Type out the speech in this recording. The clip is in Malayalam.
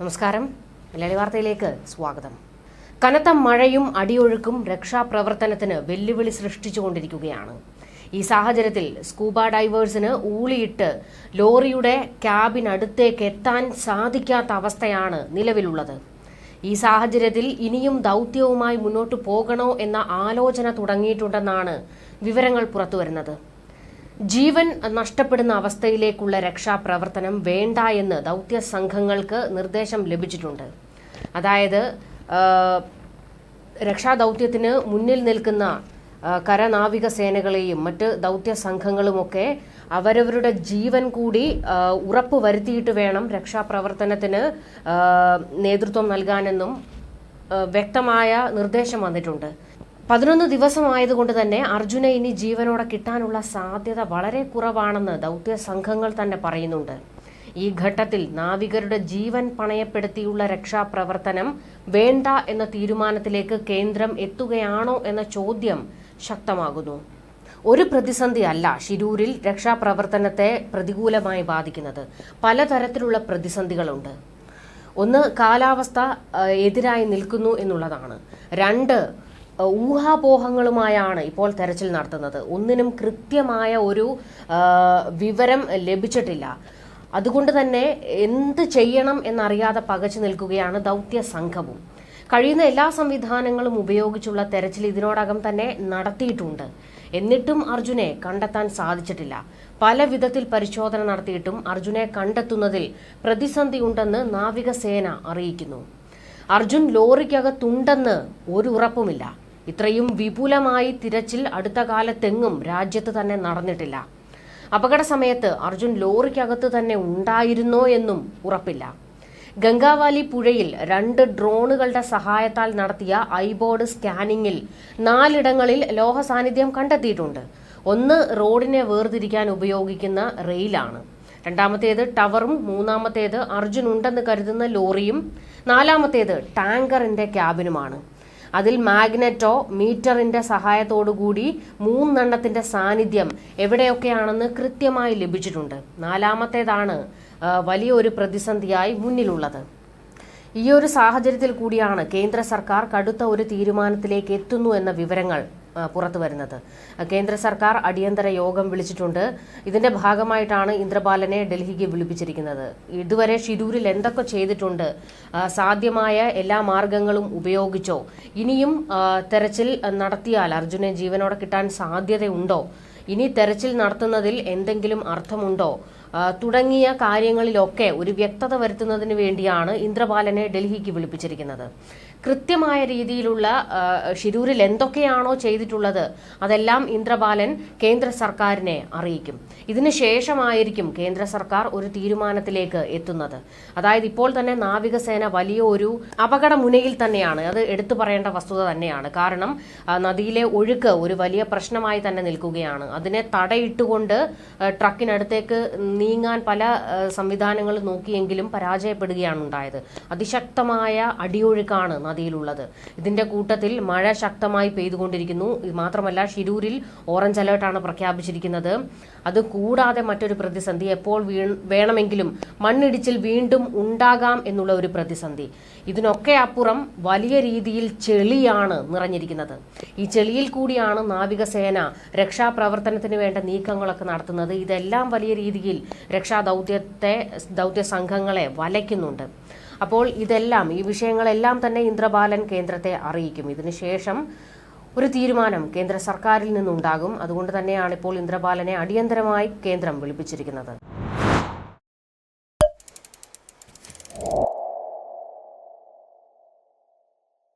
നമസ്കാരം. മലയാളി വാർത്തയിലേക്ക് സ്വാഗതം. കനത്ത മഴയും അടിയൊഴുക്കും രക്ഷാപ്രവർത്തനത്തിന് വെല്ലുവിളി സൃഷ്ടിച്ചുകൊണ്ടിരിക്കുകയാണ്. ഈ സാഹചര്യത്തിൽ സ്കൂബ ഡൈവേഴ്സിന് ഊളിയിട്ട് ലോറിയുടെ ക്യാബിനടുത്തേക്ക് എത്താൻ സാധിക്കാത്ത അവസ്ഥയാണ് നിലവിലുള്ളത്. ഈ സാഹചര്യത്തിൽ ഇനിയും ദൗത്യവുമായി മുന്നോട്ട് പോകണോ എന്ന ആലോചന തുടങ്ങിയിട്ടുണ്ടെന്നാണ് വിവരങ്ങൾ പുറത്തുവരുന്നത്. ജീവൻ നഷ്ടപ്പെടുന്ന അവസ്ഥയിലേക്കുള്ള രക്ഷാപ്രവർത്തനം വേണ്ട എന്ന് ദൗത്യ സംഘങ്ങൾക്ക് നിർദ്ദേശം ലഭിച്ചിട്ടുണ്ട്. അതായത് രക്ഷാദൗത്യത്തിന് മുന്നിൽ നിൽക്കുന്ന കരനാവിക സേനകളെയും മറ്റ് ദൗത്യ സംഘങ്ങളുമൊക്കെ അവരവരുടെ ജീവൻ കൂടി ഉറപ്പ് വരുത്തിയിട്ട് വേണം രക്ഷാപ്രവർത്തനത്തിന് നേതൃത്വം നൽകാനെന്നും വ്യക്തമായ നിർദ്ദേശം വന്നിട്ടുണ്ട്. പതിനൊന്ന് ദിവസമായതുകൊണ്ട് തന്നെ അർജുന ഇനി ജീവനോടെ കിട്ടാനുള്ള സാധ്യത വളരെ കുറവാണെന്ന് ദൗത്യ സംഘങ്ങൾ തന്നെ പറയുന്നുണ്ട്. ഈ ഘട്ടത്തിൽ നാവികരുടെ ജീവൻ പണയപ്പെടുത്തിയുള്ള രക്ഷാപ്രവർത്തനം വേണ്ട എന്ന തീരുമാനത്തിലേക്ക് കേന്ദ്രം എത്തുകയാണോ എന്ന ചോദ്യം ശക്തമാകുന്നു. ഒരു പ്രതിസന്ധി അല്ല ഷിരൂരിൽ രക്ഷാപ്രവർത്തനത്തെ പ്രതികൂലമായി ബാധിക്കുന്നത്. പലതരത്തിലുള്ള പ്രതിസന്ധികളുണ്ട്. ഒന്ന് കാലാവസ്ഥ എതിരായി നിൽക്കുന്നു എന്നുള്ളതാണ്. രണ്ട് ഊഹാപോഹങ്ങളുമായാണ് ഇപ്പോൾ തെരച്ചിൽ നടത്തുന്നത്. ഒന്നിനും കൃത്യമായ ഒരു വിവരം ലഭിച്ചിട്ടില്ല. അതുകൊണ്ട് തന്നെ എന്ത് ചെയ്യണം എന്നറിയാതെ പകച്ചു നിൽക്കുകയാണ് ദൗത്യ സംഘവും. കഴിയുന്ന എല്ലാ സംവിധാനങ്ങളും ഉപയോഗിച്ചുള്ള തെരച്ചിൽ ഇതിനോടകം തന്നെ നടത്തിയിട്ടുണ്ട്. എന്നിട്ടും അർജുനെ കണ്ടെത്താൻ സാധിച്ചിട്ടില്ല. പല വിധത്തിൽ പരിശോധന നടത്തിയിട്ടും അർജുനെ കണ്ടെത്തുന്നതിൽ പ്രതിസന്ധിയുണ്ടെന്ന് നാവികസേന അറിയിക്കുന്നു. അർജുൻ ലോറിക്കകത്തുണ്ടെന്ന് ഒരു ഉറപ്പുമില്ല. ഇത്രയും വിപുലമായി തിരച്ചിൽ അടുത്ത കാലത്തെങ്ങും രാജ്യത്ത് തന്നെ നടന്നിട്ടില്ല. അപകട സമയത്ത് അർജുൻ ലോറിക്കകത്ത് തന്നെ ഉണ്ടായിരുന്നോ എന്നും ഉറപ്പില്ല. ഗംഗാവാലി പുഴയിൽ രണ്ട് ഡ്രോണുകളുടെ സഹായത്താൽ നടത്തിയ ഐബോർഡ് സ്കാനിങ്ങിൽ നാലിടങ്ങളിൽ ലോഹ സാന്നിധ്യം കണ്ടെത്തിയിട്ടുണ്ട്. ഒന്ന് റോഡിനെ വേർതിരിക്കാൻ ഉപയോഗിക്കുന്ന റെയിലാണ്. രണ്ടാമത്തേത് ടവറും മൂന്നാമത്തേത് അർജുൻ ഉണ്ടെന്ന് കരുതുന്ന ലോറിയും നാലാമത്തേത് ടാങ്കറിന്റെ ക്യാബിനുമാണ്. അതിൽ മാഗ്നറ്റോ മീറ്ററിന്റെ സഹായത്തോടുകൂടി മൂന്നെണ്ണത്തിന്റെ സാന്നിധ്യം എവിടെയൊക്കെയാണെന്ന് കൃത്യമായി ലഭിച്ചിട്ടുണ്ട്. നാലാമത്തേതാണ് വലിയൊരു പ്രതിസന്ധിയായി മുന്നിലുള്ളത്. ഈ ഒരു സാഹചര്യത്തിൽ കൂടിയാണ് കേന്ദ്ര സർക്കാർ കടുത്ത ഒരു തീരുമാനത്തിലേക്ക് എത്തുന്നു എന്ന വിവരങ്ങൾ പുറത്തു വരുന്നത്. കേന്ദ്ര സർക്കാർ അടിയന്തര യോഗം വിളിച്ചിട്ടുണ്ട്. ഇതിന്റെ ഭാഗമായിട്ടാണ് ഇന്ദ്രപാലനെ ഡൽഹിക്ക് വിളിപ്പിച്ചിരിക്കുന്നത്. ഇതുവരെ ഷിരൂരിൽ എന്തൊക്കെ ചെയ്തിട്ടുണ്ട്? സാധ്യമായ എല്ലാ മാർഗങ്ങളും ഉപയോഗിച്ചോ? ഇനിയും തെരച്ചിൽ നടത്തിയാൽ അർജുനെ ജീവനോടെ കിട്ടാൻ സാധ്യതയുണ്ടോ? ഇനി തെരച്ചിൽ നടത്തുന്നതിൽ എന്തെങ്കിലും അർത്ഥമുണ്ടോ? തുടങ്ങിയ കാര്യങ്ങളിലൊക്കെ ഒരു വ്യക്തത വരുത്തുന്നതിന് വേണ്ടിയാണ് ഇന്ദ്രപാലനെ ഡൽഹിക്ക് വിളിപ്പിച്ചിരിക്കുന്നത്. കൃത്യമായ രീതിയിലുള്ള ഷിരൂരിൽ എന്തൊക്കെയാണോ ചെയ്തിട്ടുള്ളത് അതെല്ലാം ഇന്ദ്രബാലൻ കേന്ദ്ര സർക്കാരിനെ അറിയിക്കും. ഇതിന് ശേഷമായിരിക്കും കേന്ദ്ര സർക്കാർ ഒരു തീരുമാനത്തിലേക്ക് എത്തുന്നത്. അതായത് ഇപ്പോൾ തന്നെ നാവികസേന വലിയ ഒരു അപകട മുനയിൽ തന്നെയാണ്. അത് എടുത്തു പറയേണ്ട വസ്തുത തന്നെയാണ്. കാരണം നദിയിലെ ഒഴുക്ക് ഒരു വലിയ പ്രശ്നമായി തന്നെ നിൽക്കുകയാണ്. അതിനെ തടയിട്ടുകൊണ്ട് ട്രക്കിനടുത്തേക്ക് നീങ്ങാൻ പല സംവിധാനങ്ങൾ നോക്കിയെങ്കിലും പരാജയപ്പെടുകയാണ് ഉണ്ടായത്. അതിശക്തമായ അടിയൊഴുക്കാണ് നദിയിലുള്ളത്. ഇതിന്റെ കൂട്ടത്തിൽ മഴ ശക്തമായി പെയ്തുകൊണ്ടിരിക്കുന്നു. മാത്രമല്ല ഷിരൂരിൽ ഓറഞ്ച് അലേർട്ടാണ് പ്രഖ്യാപിച്ചിരിക്കുന്നത്. അത് കൂടാതെ മറ്റൊരു പ്രതിസന്ധി എപ്പോൾ വേണമെങ്കിലും മണ്ണിടിച്ചിൽ വീണ്ടും ഉണ്ടാകാം എന്നുള്ള ഒരു പ്രതിസന്ധി. ഇതിനൊക്കെ അപ്പുറം വലിയ രീതിയിൽ ചെളിയാണ് നിറഞ്ഞിരിക്കുന്നത്. ഈ ചെളിയിൽ കൂടിയാണ് നാവികസേന രക്ഷാപ്രവർത്തനത്തിന് വേണ്ട നീക്കങ്ങളൊക്കെ നടത്തുന്നത്. ഇതെല്ലാം വലിയ രീതിയിൽ രക്ഷാ ദൗത്യത്തെ ദൗത്യ സംഘങ്ങളെ വലയ്ക്കുന്നുണ്ട്. അപ്പോൾ ഇതെല്ലാം ഈ വിഷയങ്ങളെല്ലാം തന്നെ ഇന്ദ്രബാലൻ കേന്ദ്രത്തെ അറിയിക്കും. ഇതിനുശേഷം ഒരു തീരുമാനം കേന്ദ്ര സർക്കാരിൽ നിന്നുണ്ടാകും. അതുകൊണ്ട് തന്നെയാണ് ഇപ്പോൾ ഇന്ദ്രബാലനെ അടിയന്തരമായി കേന്ദ്രം വിളിപ്പിച്ചിരിക്കുന്നത്.